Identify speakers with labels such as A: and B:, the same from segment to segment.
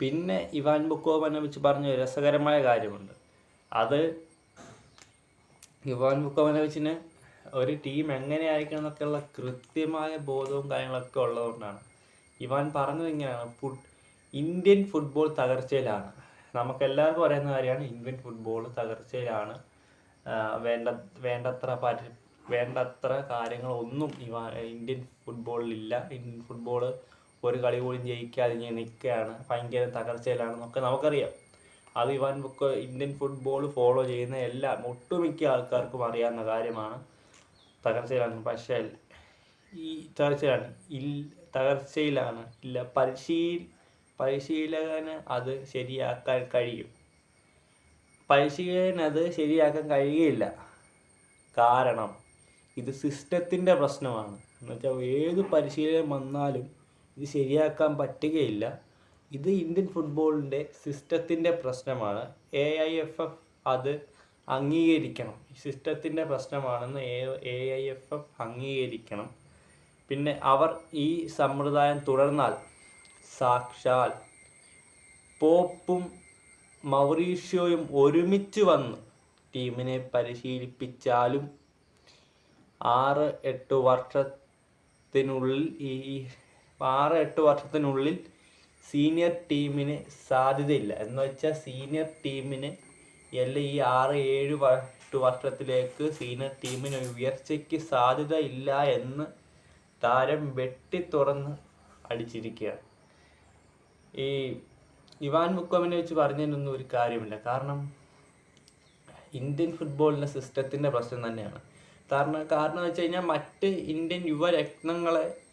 A: പിന്നെ ഇവാൻ ബുക്കോവനെ വെച്ച് പറഞ്ഞ രസകരമായ കാര്യമുണ്ട്. അത് ഇവാൻ ബുക്കോവനെ വെച്ചിന് ഒരു ടീം എങ്ങനെ ആയിരിക്കണം എന്നൊക്കെയുള്ള കൃത്യമായ ബോധവും കാര്യങ്ങളൊക്കെ ഉള്ളതുകൊണ്ടാണ്. ഇവാൻ പറഞ്ഞത് ഇങ്ങനെയാണ്. ഫുഡ് ഇന്ത്യൻ ഫുട്ബോൾ തകർച്ചയിലാണ്. നമുക്ക് എല്ലാവർക്കും അറിയുന്ന കാര്യമാണ് ഇന്ത്യൻ ഫുട്ബോൾ തകർച്ചയിലാണ്. വേണ്ട വേണ്ടത്ര പരി വേണ്ടത്ര കാര്യങ്ങളൊന്നും ഇവ ഇന്ത്യൻ ഫുട്ബോളിലില്ല. ഇന്ത്യൻ ഫുട്ബോൾ ഒരു കളി പോലും ജയിക്കാതെ ഇങ്ങനെ നിൽക്കുകയാണ്. ഭയങ്കര തകർച്ചയിലാണെന്നൊക്കെ നമുക്കറിയാം. അത് ഇവാൻ ബുക്ക് ഇന്ത്യൻ ഫുട്ബോൾ ഫോളോ ചെയ്യുന്ന എല്ലാ ഒട്ടുമിക്ക ആൾക്കാർക്കും അറിയാവുന്ന കാര്യമാണ്. തകർച്ചയിലാണ്. പക്ഷേ ഈ തകർച്ചയിലാണ്. ഇൽ തകർച്ചയിലാണ്. ഇല്ല പരിശീൽ പരിശീലകന് അത് ശരിയാക്കാൻ കഴിയും. പരിശീലകന് അത് ശരിയാക്കാൻ കഴിയില്ല. കാരണം ഇത് സിസ്റ്റത്തിന്റെ പ്രശ്നമാണ്. എന്നുവെച്ചാൽ ഏത് പരിശീലനം വന്നാലും ഇത് ശരിയാക്കാൻ പറ്റുകയില്ല. ഇത് ഇന്ത്യൻ ഫുട്ബോളിന്റെ സിസ്റ്റത്തിന്റെ പ്രശ്നമാണ്. എ ഐ എഫ് എഫ് അത് അംഗീകരിക്കണം. സിസ്റ്റത്തിന്റെ പ്രശ്നമാണെന്ന് എ ഐ എഫ് എഫ് അംഗീകരിക്കണം. പിന്നെ അവർ ഈ സമ്പ്രദായം തുടർന്നാൽ സാക്ഷാൽ പോപ്പും മൗറീഷ്യോയും ഒരുമിച്ച് വന്ന് ടീമിനെ പരിശീലിപ്പിച്ചാലും ആറ് എട്ട് വർഷത്തിനുള്ളിൽ ഈ ആറ് എട്ട് വർഷത്തിനുള്ളിൽ സീനിയർ ടീമിന് സാധ്യതയില്ല. എന്ന് വെച്ചാൽ സീനിയർ ടീമിന് എല്ലാം ഈ ആറ് ഏഴ് എട്ട് വർഷത്തിലേക്ക് സീനിയർ ടീമിന് ഉയർച്ചയ്ക്ക് സാധ്യത ഇല്ല എന്ന് താരം വെട്ടി തുറന്ന് അടിച്ചിരിക്കുകയാണ്. ഈ ഇവാൻ മുക്കോമിനെ വെച്ച് പറഞ്ഞതിനൊന്നും ഒരു കാര്യമില്ല. കാരണം ഇന്ത്യൻ ഫുട്ബോളിന്റെ സിസ്റ്റത്തിന്റെ പ്രശ്നം തന്നെയാണ്. കാരണം കാരണം വെച്ച് കഴിഞ്ഞാൽ മറ്റ് ഇന്ത്യൻ യുവരത്നങ്ങളെ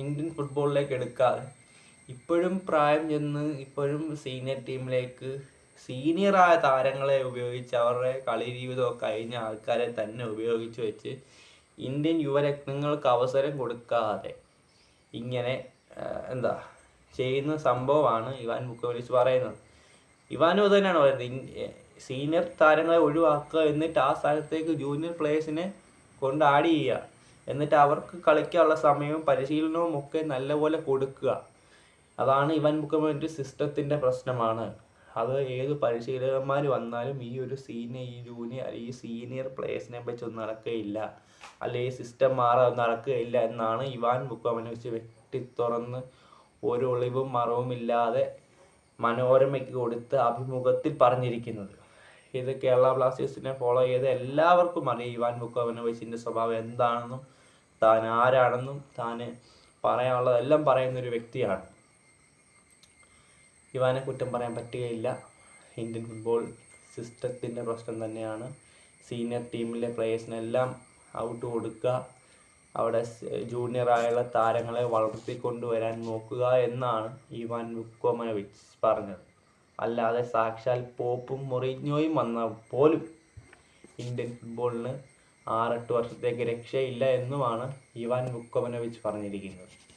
A: ഇന്ത്യൻ ഫുട്ബോളിലേക്ക് എടുക്കാതെ ഇപ്പോഴും പ്രായം ചെന്ന് ഇപ്പോഴും സീനിയർ ടീമിലേക്ക് സീനിയറായ താരങ്ങളെ ഉപയോഗിച്ച് അവരുടെ കളി ജീവിതമൊക്കെ കഴിഞ്ഞ ആൾക്കാരെ തന്നെ ഉപയോഗിച്ച് വെച്ച് ഇന്ത്യൻ യുവരത്നങ്ങൾക്ക് അവസരം കൊടുക്കാതെ ഇങ്ങനെ എന്താ ചെയ്യുന്ന സംഭവമാണ് ഇവാൻ ബുക്കോവിച്ച് പറയുന്നത്. ഇവാനും അത് തന്നെയാണ് പറയുന്നത് സീനിയർ താരങ്ങളെ ഒഴിവാക്കുക എന്നിട്ട് ആ സ്ഥലത്തേക്ക് ജൂനിയർ പ്ലേയേഴ്സിനെ കൊണ്ട് ആഡ് ചെയ്യുക. എന്നിട്ട് അവർക്ക് കളിക്കാനുള്ള സമയവും പരിശീലനവും ഒക്കെ നല്ലപോലെ കൊടുക്കുക. അതാണ് ഇവൻ മുഖമൊരു സിസ്റ്റത്തിന്റെ പ്രശ്നമാണ്. അത് ഏത് പരിശീലകന്മാർ വന്നാലും ഈ ഒരു സീനിയർ ഈ ജൂനിയർ ഈ സീനിയർ പ്ലേയേഴ്സിനെ വെച്ചൊന്നും നടക്കുകയില്ല. അല്ലെ ഈ സിസ്റ്റം മാറാതെ നടക്കുകയില്ല എന്നാണ് ഇവാൻ ബുക്കോവിനെ വെച്ച് വെട്ടി തുറന്ന് ഒരു ഒളിവും മറവുമില്ലാതെ മനോരമയ്ക്ക് കൊടുത്ത് അഭിമുഖത്തിൽ പറഞ്ഞിരിക്കുന്നത്. ഇത് കേരള ബ്ലാസ്റ്റേഴ്സിനെ ഫോളോ ചെയ്ത എല്ലാവർക്കും അറിയാം ഇവാൻ ബുക്കോവനോവിച്ചിന്റെ സ്വഭാവം എന്താണെന്നും താൻ ആരാണെന്നും താൻ പറയാനുള്ളതെല്ലാം പറയുന്ന ഒരു വ്യക്തിയാണ്. ഇവാനെ കുറ്റം പറയാൻ പറ്റുകയില്ല. ഇന്ത്യൻ ഫുട്ബോൾ സിസ്റ്റത്തിന്റെ പ്രശ്നം തന്നെയാണ്. സീനിയർ ടീമിലെ പ്ലേയേഴ്സിനെല്ലാം ഔട്ട് കൊടുക്കുക. അവിടെ ജൂനിയർ ആയുള്ള താരങ്ങളെ വളർത്തിക്കൊണ്ടുവരാൻ നോക്കുക എന്നാണ് ഇവാൻ വുക്കോമനോവിച്ച് പറഞ്ഞത്. അല്ലാതെ സാക്ഷാൽ പോപ്പും മൊറീഞ്ഞോയും വന്ന പോലും ഇന്ത്യൻ ഫുട്ബോളിന് ആറെട്ട് വർഷത്തേക്ക് രക്ഷയില്ല എന്നുമാണ് ഇവാൻ വുക്കോമനോവിച്ച് പറഞ്ഞിരിക്കുന്നത്.